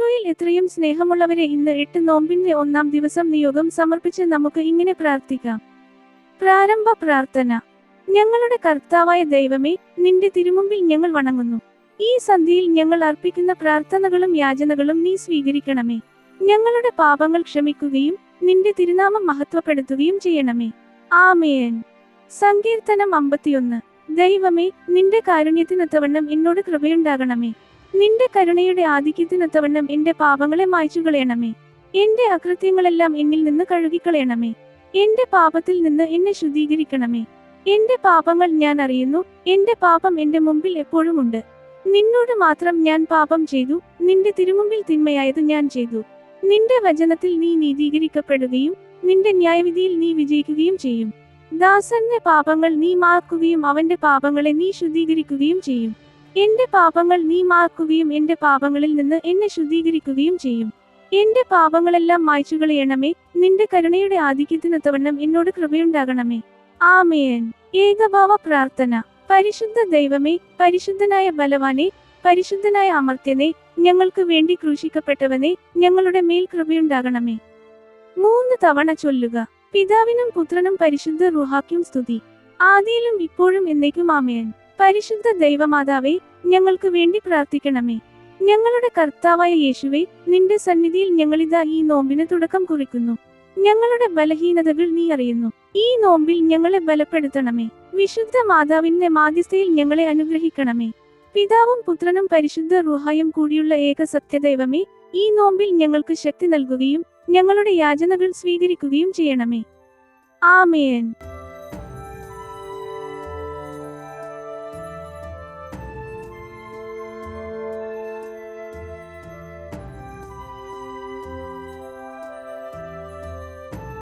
ഈശോയിൽ എത്രയും സ്നേഹമുള്ളവരെ ഇന്ന് എട്ട് നോമ്പിന്റെ ഒന്നാം ദിവസം നിയോഗം സമർപ്പിച്ച് നമുക്ക് ഇങ്ങനെ പ്രാർത്ഥിക്കാം. പ്രാരംഭ പ്രാർത്ഥന. ഞങ്ങളുടെ കർത്താവായ ദൈവമേ നിന്റെ തിരുമുമ്പിൽ ഞങ്ങൾ വണങ്ങുന്നു. ഈ സന്ധിയിൽ ഞങ്ങൾ അർപ്പിക്കുന്ന പ്രാർത്ഥനകളും യാചനകളും നീ സ്വീകരിക്കണമേ. ഞങ്ങളുടെ പാപങ്ങൾ ക്ഷമിക്കുകയും നിന്റെ തിരുനാമം മഹത്വപ്പെടുത്തുകയും ചെയ്യണമേ. ആമേൻ. സങ്കീർത്തനം അമ്പത്തിയൊന്ന്. ദൈവമേ നിന്റെ കാരുണ്യത്തിനൊത്തവണ്ണം എന്നോട് കൃപയുണ്ടാകണമേ. നിന്റെ കരുണയുടെ ആധിക്യത്തിനൊത്തവണ്ണം എന്റെ പാപങ്ങളെ മായ്ച്ചു കളയണമേ എന്റെ അകൃത്യങ്ങളെല്ലാം എന്നിൽ നിന്ന് കഴുകിക്കളയണമേ. എന്റെ പാപത്തിൽ നിന്ന് എന്നെ ശുദ്ധീകരിക്കണമേ. എന്റെ പാപങ്ങൾ ഞാൻ അറിയുന്നു. എന്റെ പാപം എന്റെ മുമ്പിൽ എപ്പോഴും ഉണ്ട്. നിന്നോട് മാത്രം ഞാൻ പാപം ചെയ്തു. നിന്റെ തിരുമുമ്പിൽ തിന്മയായത് ഞാൻ ചെയ്തു. നിന്റെ വചനത്തിൽ നീ നീതീകരിക്കപ്പെടുകയും നിന്റെ ന്യായവിധിയിൽ നീ വിജയിക്കുകയും ചെയ്യും. ദാസന്റെ പാപങ്ങൾ നീ മാക്കുകയും അവന്റെ പാപങ്ങളെ നീ ശുദ്ധീകരിക്കുകയും ചെയ്യും. എന്റെ പാപങ്ങൾ നീ മാർക്കുകയും എന്റെ പാപങ്ങളിൽ നിന്ന് എന്നെ ശുദ്ധീകരിക്കുകയും ചെയ്യും. എന്റെ പാപങ്ങളെല്ലാം മായ്ച്ചു കളയണമേ നിന്റെ കരുണയുടെ ആധിക്യത്തിനൊത്തവണ്ണം എന്നോട് കൃപയുണ്ടാകണമേ. ആമേൻ. ഏകഭാവ പ്രാർത്ഥന. പരിശുദ്ധ ദൈവമേ പരിശുദ്ധനായ ബലവാനെ പരിശുദ്ധനായ അമർത്യനെ ഞങ്ങൾക്ക് വേണ്ടി ക്രൂശിക്കപ്പെട്ടവനെ ഞങ്ങളുടെ മേൽ കൃപയുണ്ടാകണമേ. മൂന്ന് തവണ ചൊല്ലുക. പിതാവിനും പുത്രനും പരിശുദ്ധ റുഹാക്കും സ്തുതി. ആദിയിലും ഇപ്പോഴും എന്നേക്കും ആമേൻ. പരിശുദ്ധ ദൈവമാതാവേ ഞങ്ങൾക്ക് വേണ്ടി പ്രാർത്ഥിക്കണമേ. ഞങ്ങളുടെ കർത്താവായ യേശുവെ നിന്റെ സന്നിധിയിൽ ഞങ്ങളിതാ ഈ നോമ്പിന് തുടക്കം കുറിക്കുന്നു. ഞങ്ങളുടെ ബലഹീനതകൾ നീ അറിയുന്നു. ഈ നോമ്പിൽ ഞങ്ങളെ ബലപ്പെടുത്തണമേ. വിശുദ്ധ മാതാവിന്റെ മാധ്യസ്ഥയിൽ ഞങ്ങളെ അനുഗ്രഹിക്കണമേ. പിതാവും പുത്രനും പരിശുദ്ധ റുഹായും കൂടിയുള്ള ഏക സത്യദൈവമേ ഈ നോമ്പിൽ ഞങ്ങൾക്ക് ശക്തി നൽകുകയും ഞങ്ങളുടെ യാചനകൾ സ്വീകരിക്കുകയും ചെയ്യണമേ. ആമേൻ.